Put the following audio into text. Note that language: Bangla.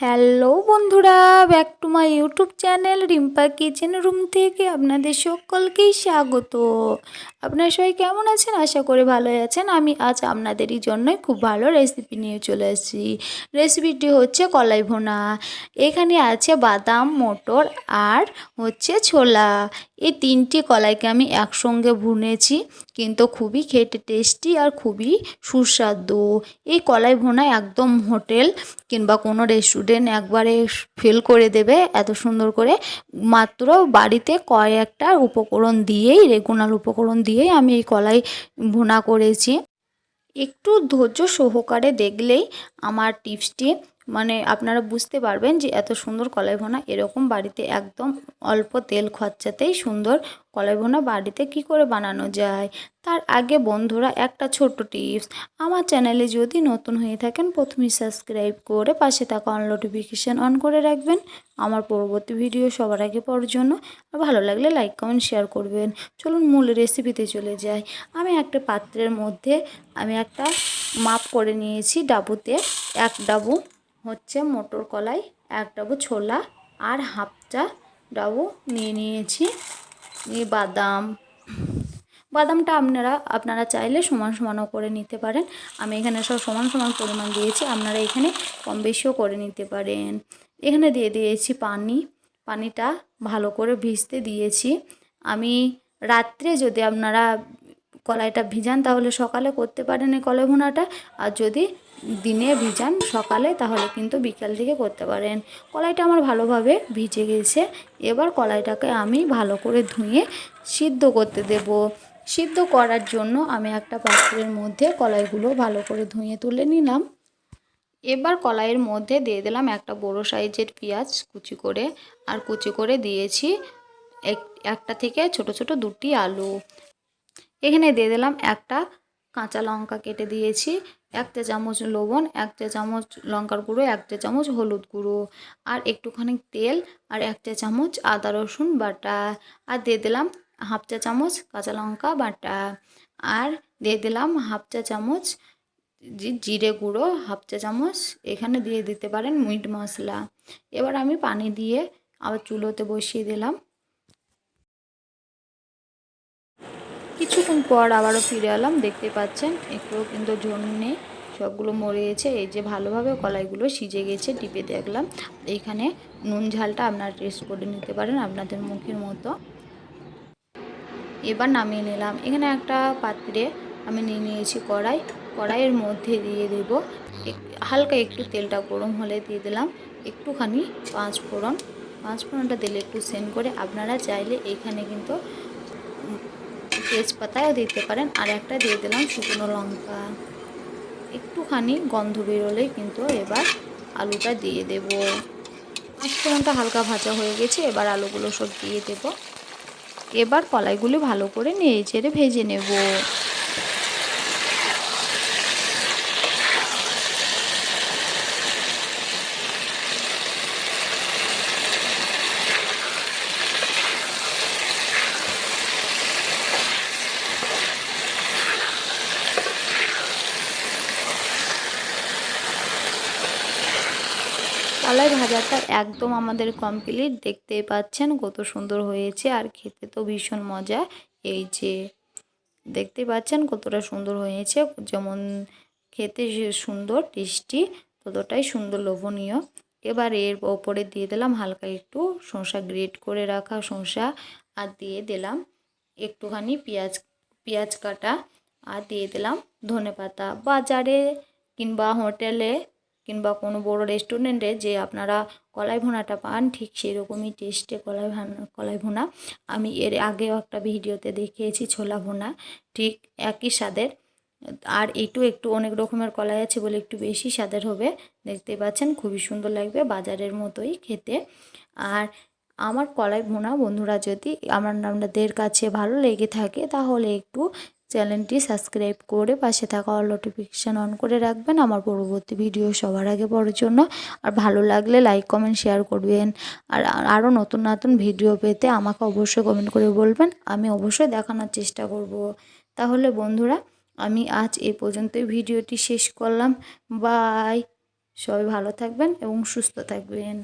হ্যালো বন্ধুরা, back to my YouTube channel Rimpa kitchen room থেকে আপনাদের সকলকেই স্বাগত। আপনারা সবাই কেমন আছেন? আশা করে ভালোই আছেন। আমি আজ আপনাদেরই জন্যই খুব ভালো রেসিপি নিয়ে চলে এসেছি। রেসিপিটি হচ্ছে কলাই ভোনা। এখানে আছে বাদাম, মটর আর হচ্ছে ছোলা। এই তিনটি কলাইকে আমি একসঙ্গে ভুনেছি। কিন্তু খুবই খেতে টেস্টি আর খুবই সুস্বাদু। এই কলাই ভোনা একদম হোটেল কিংবা কোনো রেস্টুরেন্ট একবারে ফেল করে দেবে এত সুন্দর করে। মাত্র বাড়িতে কয়েকটা উপকরণ দিয়েই রেগুনার উপকরণ দিয়েই আমি এই কলাই ভুনা করেছি। একটু ধৈর্য সহকারে দেখলেই আমার টিপসটি মানে আপনারা বুঝতে পারবেন যে এত সুন্দর কলাই ভোনা এরকম বাড়িতে একদম অল্প তেল খরচাতেই সুন্দর কলাই ভোনা বাড়িতে কি করে বানানো যায়? তার আগে বন্ধুরা একটা ছোট্ট টিপস, আমার চ্যানেলে যদি নতুন হয়ে থাকেন প্রথমেই সাবস্ক্রাইব করে পাশে থাকা অন নোটিফিকেশান অন করে রাখবেন। আমার পরবর্তী ভিডিও সবার আগে পাওয়ার জন্য আর ভালো লাগলে লাইক, কমেন্ট, শেয়ার করবেন। চলুন মূল রেসিপিতে চলে যাই। আমি একটা পাত্রের মধ্যে আমি একটা মাপ করে নিয়েছি ডাবুতে এক ডাবু হচ্ছে মটর কলাই, এক ডাবু ছোলা আর হাফটা ডাবু নিয়ে নিয়েছি। নিয়ে বাদাম। বাদামটা আপনারা আপনারা চাইলে সমান সমানও করে নিতে পারেন। আমি এখানে সব সমান সমান পরিমাণ দিয়েছি, আপনারা এখানে কম বেশিও করে নিতে পারেন। এখানে দিয়ে দিয়েছি পানি। পানিটা ভালো করে ভিজতে দিয়েছি। আমি রাত্রে যদি আপনারা কলাইটা ভিজান, তাহলে সকালে করতে পারেন এই কলাই ভুনাটা আর যদি দিনে ভিজান সকালে, তাহলে কিন্তু বিকাল থেকে করতে পারেন। কলাইটা আমার ভালোভাবে ভিজে গেছে। এবার কলাইটাকে আমি ভালো করে ধুয়ে সিদ্ধ করতে দেব। সিদ্ধ করার জন্য আমি একটা পাত্রের মধ্যে কলাইগুলো ভালো করে ধুয়ে তুলে নিলাম। এবার কলাইয়ের মধ্যে দিয়ে দিলাম একটা বড়ো সাইজের পেঁয়াজ কুচি করে। আর কুচি করে দিয়েছি এক, একটা থেকে ছোট ছোট দুটি আলু। এখানে দিয়ে দিলাম একটা কাঁচা লঙ্কা কেটে দিয়েছি, এক চা চামচ লবণ, এক চা চামচ লঙ্কার গুঁড়ো, এক চা চামচ হলুদ গুঁড়ো, আর একটুখানি তেল, আর এক চা চামচ আদা রসুন বাটা, আর দিয়ে দিলাম হাফ চা চামচ কাঁচা লঙ্কা বাটা, আর দিয়ে দিলাম হাফ চা চামচ জিরে গুঁড়ো, হাফ চা চামচ এখানে দিয়ে দিতে পারেন মিট মশলা। এবার আমি পানি দিয়ে আবার চুলোতে বসিয়ে দিলাম। কিছুক্ষণ পর আবারও ফিরে এলাম, দেখতে পাচ্ছেন একটুও কিন্তু ঝোল নেই, সবগুলো মরে গেছে, এই যে ভালোভাবে কলাইগুলো সিজে গেছে, টিপে দেখলাম। এইখানে নুন ঝালটা আপনারা টেস্ট করে নিতে পারেন আপনাদের মুখের মতো। এবার নামিয়ে নিলাম। এখানে একটা পাত্রে আমি নিয়ে নিয়েছি কড়াই। কড়াইয়ের মধ্যে দিয়ে দেব হালকা একটু তেলটা গরম হলে দিয়ে দিলাম একটুখানি পাঁচ ফোড়ন পাঁচ ফোড়নটা দিলে একটু সেন্ড করে, আপনারা চাইলে এখানে কিন্তু তেজপাতাও দিতে পারেন। আর একটা দিয়ে দিলাম শুকনো লঙ্কা। একটুখানি গন্ধ বেরোলেই কিন্তু এবার আলুটা দিয়ে দেব। পাঁচফোড়নটা হালকা ভাজা হয়ে গেছে, এবার আলুগুলো সব দিয়ে দেব। এবার কলাইগুলি ভালো করে নেড়ে চেড়ে ভেজে নেব। কলাই ভাজাটা একদম আমাদের কমপ্লিট দেখতেই পাচ্ছেন কত সুন্দর হয়েছে আর খেতে তো ভীষণ মজা। এই যে দেখতে পাচ্ছেন কতটা সুন্দর হয়েছে, যেমন খেতে সুন্দর, টেস্টি, ততটাই সুন্দর, লোভনীয়। এবার এর ওপরে দিয়ে দিলাম হালকা একটু শসা গ্রেট করে রাখা শসা আর দিয়ে দিলাম একটুখানি পেঁয়াজ পেঁয়াজ কাটা। আর দিয়ে দিলাম ধনে পাতা বাজারে কিংবা হোটেলে কিংবা কোনো বড় রেস্টুরেন্টে যে আপনারা কলাই ভোনাটা পান, ঠিক সেরকমই টেস্টে কলাই কলাই ভোনা। আমি এর আগেও একটা ভিডিওতে দেখিয়েছি ছোলা ভোনা, ঠিক একই স্বাদের। আর একটু একটু অনেক রকমের কলাই আছে বলে একটু বেশি স্বাদের হবে। দেখতে পাচ্ছেন, খুবই সুন্দর লাগবে বাজারের মতোই খেতে। আর আমার কলাই ভোনা, বন্ধুরা যদি আমার আপনাদের কাছে ভালো লেগে থাকে, তাহলে একটু চ্যানেলটি সাবস্ক্রাইব করে পাশে থাকা অল নোটিফিকেশান অন করে রাখবেন। আমার পরবর্তী ভিডিও সবার আগে পড়ার জন্য। আর ভালো লাগলে লাইক কমেন্ট শেয়ার করবেন। আর আরও নতুন নতুন ভিডিও পেতে আমাকে অবশ্যই কমেন্ট করে বলবেন। আমি অবশ্যই দেখানোর চেষ্টা করব। তাহলে বন্ধুরা, আমি আজ এ পর্যন্তই ভিডিওটি শেষ করলাম। বাই সবাই ভালো থাকবেন এবং সুস্থ থাকবেন।